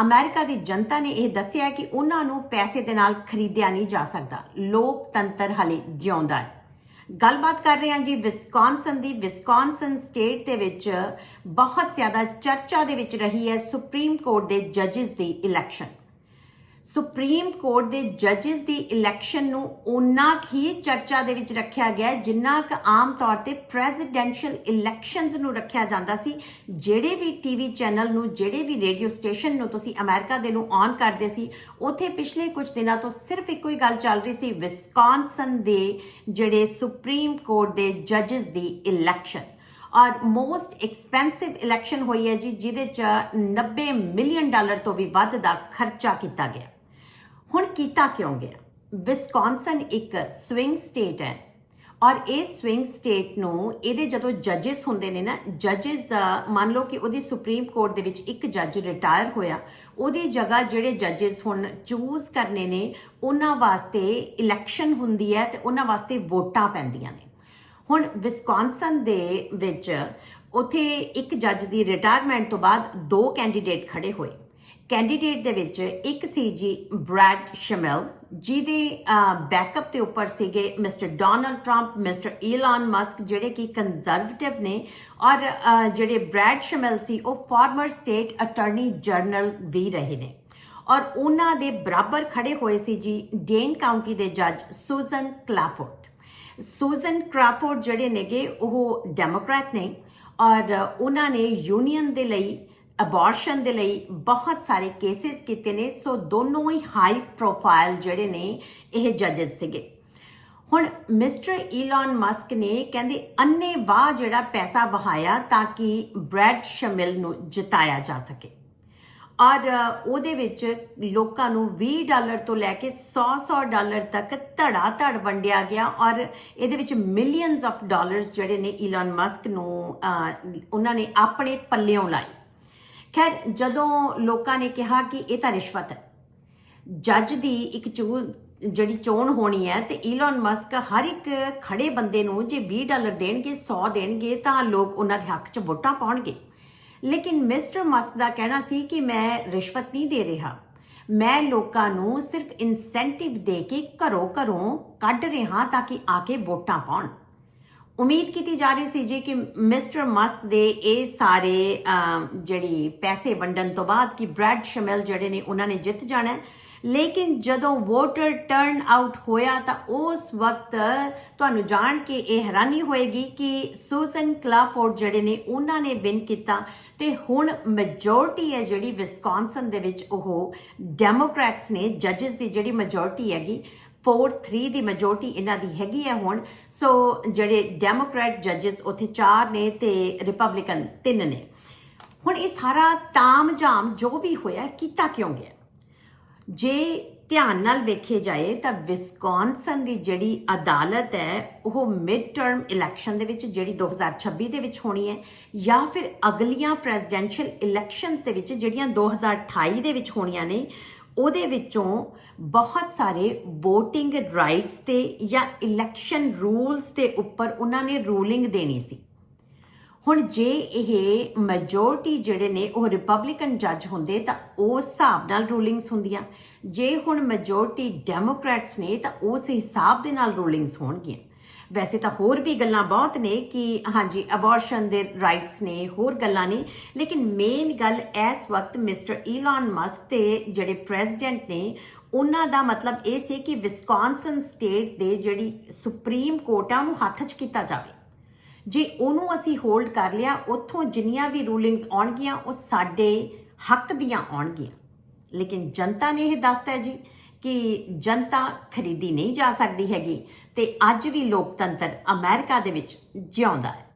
America ਦੀ ਜਨਤਾ ਨੇ ਇਹ ਦੱਸਿਆ ਕਿ ਉਹਨਾਂ ਨੂੰ ਪੈਸੇ ਦੇ ਨਾਲ ਖਰੀਦਿਆ ਨਹੀਂ ਜਾ ਸਕਦਾ। ਲੋਕਤੰਤਰ ਹਲੇ ਜਿਉਂਦਾ ਹੈ। ਗੱਲਬਾਤ ਕਰ ਰਹੇ ਹਾਂ ਜੀ ਵਿਸਕੌਨਸਨ ਦੀ। ਵਿਸਕੌਨਸਨ ਸਟੇਟ ਦੇ ਵਿੱਚ ਬਹੁਤ ਜ਼ਿਆਦਾ ਚਰਚਾ ਦੇ ਵਿੱਚ ਰਹੀ ਹੈ ਸੁਪਰੀਮ ਕੋਰਟ ਦੇ ਜੱਜਸ ਦੀ ਇਲੈਕਸ਼ਨ। ਸੁਪਰੀਮ ਕੋਰਟ ਦੇ ਜੱਜਸ ਦੀ ਇਲੈਕਸ਼ਨ ਨੂੰ ਉਨਾ ਹੀ ਚਰਚਾ ਦੇ ਵਿੱਚ ਰੱਖਿਆ ਗਿਆ ਜਿੰਨਾ ਕੁ ਆਮ ਤੌਰ ਤੇ ਪ੍ਰੈਜ਼ੀਡੈਂਸ਼ੀਅਲ ਇਲੈਕਸ਼ਨਸ ਨੂੰ ਰੱਖਿਆ ਜਾਂਦਾ ਸੀ। ਜਿਹੜੇ ਵੀ ਟੀਵੀ ਚੈਨਲ ਨੂੰ, ਜਿਹੜੇ ਵੀ ਰੇਡੀਓ ਸਟੇਸ਼ਨ ਨੂੰ ਤੁਸੀਂ ਅਮਰੀਕਾ ਦੇ ਨੂੰ ਔਨ ਕਰਦੇ ਸੀ, ਉੱਥੇ ਪਿਛਲੇ ਕੁਝ ਦਿਨਾਂ ਤੋਂ ਸਿਰਫ ਇੱਕੋ ਹੀ ਗੱਲ ਚੱਲ ਰਹੀ ਸੀ ਵਿਸਕੌਨਸਨ ਦੇ ਜਿਹੜੇ ਸੁਪਰੀਮ ਕੋਰਟ ਦੇ ਜੱਜਸ ਦੀ ਇਲੈਕਸ਼ਨ। ਔਰ ਮੋਸਟ ਐਕਸਪੈਂਸਿਵ ਇਲੈਕਸ਼ਨ ਹੋਈ ਹੈ ਜੀ, ਜਿਹਦੇ ਚ 90 ਮਿਲੀਅਨ ਡਾਲਰ ਤੋਂ ਵੀ ਵੱਧ ਦਾ ਖਰਚਾ ਕੀਤਾ ਗਿਆ। ਹੁਣ ਕੀਤਾ ਕਿਉਂ ਗਿਆ? ਵਿਸਕੌਨਸਨ ਇੱਕ ਸਵਿੰਗ ਸਟੇਟ ਹੈ ਔਰ ਇਹ ਸਵਿੰਗ ਸਟੇਟ ਨੂੰ ਇਹਦੇ ਜਦੋਂ ਜੱਜਸ ਹੁੰਦੇ ਨੇ ਨਾ ਜੱਜਸ ਮੰਨ ਲਓ ਕਿ ਉਹਦੀ ਸੁਪਰੀਮ ਕੋਰਟ ਦੇ ਵਿੱਚ ਇੱਕ ਜੱਜ ਰਿਟਾਇਰ ਹੋਇਆ, ਉਹਦੀ ਜਗ੍ਹਾ ਜਿਹੜੇ ਜੱਜਸ ਹੁਣ ਚੂਜ਼ ਕਰਨੇ ਨੇ, ਉਹਨਾਂ ਵਾਸਤੇ ਇਲੈਕਸ਼ਨ ਹੁੰਦੀ ਹੈ ਤੇ ਉਹਨਾਂ ਵਾਸਤੇ ਵੋਟਾਂ ਪੈਂਦੀਆਂ ਨੇ। ਹੁਣ ਵਿਸਕੌਨਸਨ ਦੇ ਵਿੱਚ ਉਥੇ ਇੱਕ ਜੱਜ ਦੀ ਰਿਟਾਇਰਮੈਂਟ ਤੋਂ ਬਾਅਦ ਦੋ ਕੈਂਡੀਡੇਟ ਖੜੇ ਹੋਏ। ਕੈਂਡੀਡੇਟ ਦੇ ਵਿੱਚ ਇੱਕ ਸੀ ਜੀ ਬ੍ਰੈਡ ਸ਼ਮੈਲ ਜਿਹਦੇ ਬੈਕਅਪ ਤੇ ਉੱਪਰ ਸੀਗੇ mister Donald Trump mister Elon Musk ਜਿਹੜੇ ਕਿ ਕੰਜ਼ਰਵੇਟਿਵ ਨੇ ਔਰ ਜਿਹੜੇ ਬ੍ਰੈਡ ਸ਼ਮੈਲ ਸੀ, ਉਹ ਫਾਰਮਰ ਸਟੇਟ ਅਟਾਰਨੀ ਜਨਰਲ ਵੀ ਰਹੇ ਨੇ। ਔਰ ਉਹਨਾਂ ਦੇ ਬਰਾਬਰ ਖੜੇ ਹੋਏ ਸੀ ਜੀ ਡੇਨ ਕਾਉਂਟੀ ਦੇ ਜੱਜ ਸੂਜ਼ਨ ਕਲਾਫੋਰਡ ਸੂਜ਼ਨ ਕ੍ਰਾਫੋਰਡ ਜਿਹੜੇ ਨੇਗੇ, ਉਹ ਡੈਮੋਕ੍ਰੈਟ ਨੇ ਔਰ ਉਹਨਾਂ ਨੇ ਯੂਨੀਅਨ ਦੇ ਲਈ ਅਬੋਰਸ਼ਨ ਦੇ ਲਈ ਬਹੁਤ ਸਾਰੇ ਕੇਸਿਸ ਕੀਤੇ ਨੇ ਸੋ ਦੋਨੋਂ ਹੀ ਹਾਈ ਪ੍ਰੋਫਾਈਲ ਜਿਹੜੇ ਨੇ, ਇਹ ਜੱਜਸ ਸੀਗੇ। ਹੁਣ ਮਿਸਟਰ ਈਲਨ ਮਸਕ ਨੇ ਕਹਿੰਦੇ ਅੰਨੇ ਵਾਹ ਜਿਹੜਾ ਪੈਸਾ ਵਹਾਇਆ ਤਾਂ ਕਿ ਬ੍ਰੈਡ ਸ਼ਮਿਲ ਨੂੰ ਜਿਤਾਇਆ ਜਾ ਸਕੇ। ਔਰ ਉਹਦੇ ਵਿੱਚ ਲੋਕਾਂ ਨੂੰ 20 ਡਾਲਰ ਤੋਂ ਲੈ ਕੇ 100-100 ਡਾਲਰ ਤੱਕ ਧੜਾ ਧੜ ਵੰਡਿਆ ਗਿਆ ਔਰ ਇਹਦੇ ਵਿੱਚ ਮਿਲੀਅਨਸ ਆਫ ਡਾਲਰਸ ਜਿਹੜੇ ਨੇ ਈਲਨ ਮਸਕ ਨੂੰ ਉਹਨਾਂ ਨੇ ਆਪਣੇ ਪੱਲਿਓਂ ਲਾਏ ਖੈਰ, ਜਦੋਂ ਲੋਕਾਂ ਨੇ ਕਿਹਾ ਕਿ ਇਹ ਤਾਂ ਰਿਸ਼ਵਤ ਹੈ, ਜੱਜ ਦੀ ਇੱਕ ਚੂ, ਜਿਹੜੀ ਚੋਣ ਹੋਣੀ ਹੈ ਤੇ ਈਲਨ ਮਸਕ ਹਰ ਇੱਕ ਖੜੇ ਬੰਦੇ ਨੂੰ ਜੇ 20 ਡਾਲਰ ਦੇਣਗੇ 100 ਦੇਣਗੇ, ਤਾਂ ਲੋਕ ਉਹਨਾਂ ਦੇ ਹੱਕ 'ਚ ਵੋਟਾਂ ਪਾਉਣਗੇ। ਲੇਕਿਨ ਮਿਸਟਰ ਮਸਕ ਦਾ ਕਹਿਣਾ ਸੀ ਕਿ ਮੈਂ ਰਿਸ਼ਵਤ ਨਹੀਂ ਦੇ ਰਿਹਾ। ਮੈਂ ਲੋਕਾਂ ਨੂੰ ਸਿਰਫ ਇਨਸੈਂਟਿਵ ਦੇ ਕੇ ਘਰੋਂ ਘਰੋਂ ਕੱਢ ਰਿਹਾ ਤਾਂ ਕਿ ਆ ਕੇ ਵੋਟਾਂ ਪਾਉਣ। ਉਮੀਦ ਕੀਤੀ ਜਾ ਰਹੀ ਸੀ ਜੀ ਕਿ ਮਿਸਟਰ ਮਸਕ ਦੇ ਇਹ ਸਾਰੇ ਜਿਹੜੀ ਪੈਸੇ ਵੰਡਣ ਤੋਂ ਬਾਅਦ ਕਿ ਬ੍ਰੈਡ ਸ਼ਮੈਲ ਜਿਹੜੇ ਨੇ ਉਹਨਾਂ ਨੇ ਜਿੱਤ ਜਾਣਾ ਲੇਕਿਨ ਜਦੋਂ ਵੋਟਰ ਟਰਨ ਆਊਟ ਹੋਇਆ ਤਾਂ ਉਸ ਵਕਤ ਤੁਹਾਨੂੰ ਜਾਣ ਕੇ ਇਹ ਹੈਰਾਨੀ ਹੋਏਗੀ ਕਿ ਸੂਜ਼ਨ ਕਲਾਫੋਰਡ ਜਿਹੜੇ ਨੇ ਉਹਨਾਂ ਨੇ ਵਿਨ ਕੀਤਾ ਤੇ ਹੁਣ ਮੈਜੋਰਟੀ ਹੈ ਜਿਹੜੀ ਵਿਸਕੌਨਸਨ ਦੇ ਵਿੱਚ ਉਹ ਡੈਮੋਕ੍ਰੈਟਸ ਨੇ ਜੱਜਸ ਦੀ ਜਿਹੜੀ ਮੈਜੋਰਟੀ ਹੈਗੀ 4-3 ਦੀ ਮੈਜੋਰਟੀ ਇਹਨਾਂ ਦੀ ਹੈਗੀ ਹੈ ਹੁਣ। ਸੋ ਜਿਹੜੇ ਡੈਮੋਕ੍ਰੈਟ ਜੱਜਸ ਉੱਥੇ 4 ਨੇ ਤੇ ਰਿਪਬਲਿਕਨ 3 ਨੇ। ਹੁਣ ਇਹ ਸਾਰਾ ਤਾਮਝਾਮ ਜੋ ਵੀ ਹੋਇਆ, ਕੀਤਾ ਕਿਉਂ ਗਿਆ? ਜੇ ਧਿਆਨ ਨਾਲ ਵੇਖੇ ਜਾਏ ਤਾਂ ਵਿਸਕੌਨਸਨ ਦੀ ਜਿਹੜੀ ਅਦਾਲਤ ਹੈ, ਉਹ ਮਿਡ ਟਰਮ ਇਲੈਕਸ਼ਨ ਦੇ ਵਿੱਚ ਜਿਹੜੀ 2026 ਦੇ ਵਿੱਚ ਹੋਣੀ ਹੈ, ਜਾਂ ਫਿਰ ਅਗਲੀਆਂ ਪ੍ਰੈਜ਼ੀਡੈਂਸ਼ੀਅਲ ਇਲੈਕਸ਼ਨਸ ਦੇ ਵਿੱਚ ਜਿਹੜੀਆਂ 2028 ਦੇ ਵਿੱਚ ਹੋਣੀਆਂ ਨੇ ਉਹਦੇ ਵਿੱਚੋਂ ਬਹੁਤ ਸਾਰੇ VOTING ਰਾਈਟਸ ਤੇ ਜਾਂ ਇਲੈਕਸ਼ਨ ਰੂਲਸ ਦੇ ਉੱਪਰ ਉਹਨਾਂ ਨੇ ਰੂਲਿੰਗ ਦੇਣੀ ਸੀ। ਹੁਣ ਜੇ ਇਹ ਮੈਜੋਰਟੀ ਜਿਹੜੇ ਨੇ ਉਹ ਰਿਪਬਲਿਕਨ ਜੱਜ ਹੁੰਦੇ ਤਾਂ ਉਸ ਹਿਸਾਬ ਨਾਲ ਰੂਲਿੰਗਸ ਹੁੰਦੀਆਂ। ਜੇ ਹੁਣ ਮੈਜੋਰਟੀ ਡੈਮੋਕ੍ਰੈਟਸ ਨੇ ਤਾਂ ਉਸ ਹਿਸਾਬ ਦੇ ਨਾਲ ਰੂਲਿੰਗਸ ਹੋਣਗੀਆਂ। ਵੈਸੇ ਤਾਂ ਹੋਰ ਵੀ ਗੱਲਾਂ ਬਹੁਤ ਨੇ ਕਿ ਹਾਂਜੀ ਅਬੋਰਸ਼ਨ ਦੇ ਰਾਈਟਸ ਨੇ, ਹੋਰ ਗੱਲਾਂ ਨੇ। ਲੇਕਿਨ ਮੇਨ ਗੱਲ ਇਸ ਵਕਤ ਮਿਸਟਰ ਈਲਨ ਮਸਕ ਤੇ ਜਿਹੜੇ ਪ੍ਰੈਜ਼ੀਡੈਂਟ ਨੇ, ਉਹਨਾਂ ਦਾ ਮਤਲਬ ਇਹ ਸੀ ਕਿ ਵਿਸਕੌਨਸਨ ਸਟੇਟ ਦੇ ਜਿਹੜੀ ਸੁਪਰੀਮ ਕੋਰਟ ਆ, ਉਹਨੂੰ ਹੱਥ 'ਚ ਕੀਤਾ ਜਾਵੇ। ਜੇ ਉਹਨੂੰ ਅਸੀਂ ਹੋਲਡ ਕਰ ਲਿਆ, ਉੱਥੋਂ ਜਿੰਨੀਆਂ ਵੀ ਰੂਲਿੰਗਸ ਆਉਣਗੀਆਂ, ਉਹ ਸਾਡੇ ਹੱਕ ਦੀਆਂ ਆਉਣਗੀਆਂ। ਲੇਕਿਨ ਜਨਤਾ ਨੇ ਇਹ ਦੱਸਤਾ ਜੀ ਕਿ ਜਨਤਾ ਖਰੀਦੀ ਨਹੀਂ ਜਾ ਸਕਦੀ ਹੈਗੀ ਤੇ ਅੱਜ ਵੀ ਲੋਕਤੰਤਰ ਅਮਰੀਕਾ ਦੇ ਵਿੱਚ ਜਿਉਂਦਾ ਹੈ।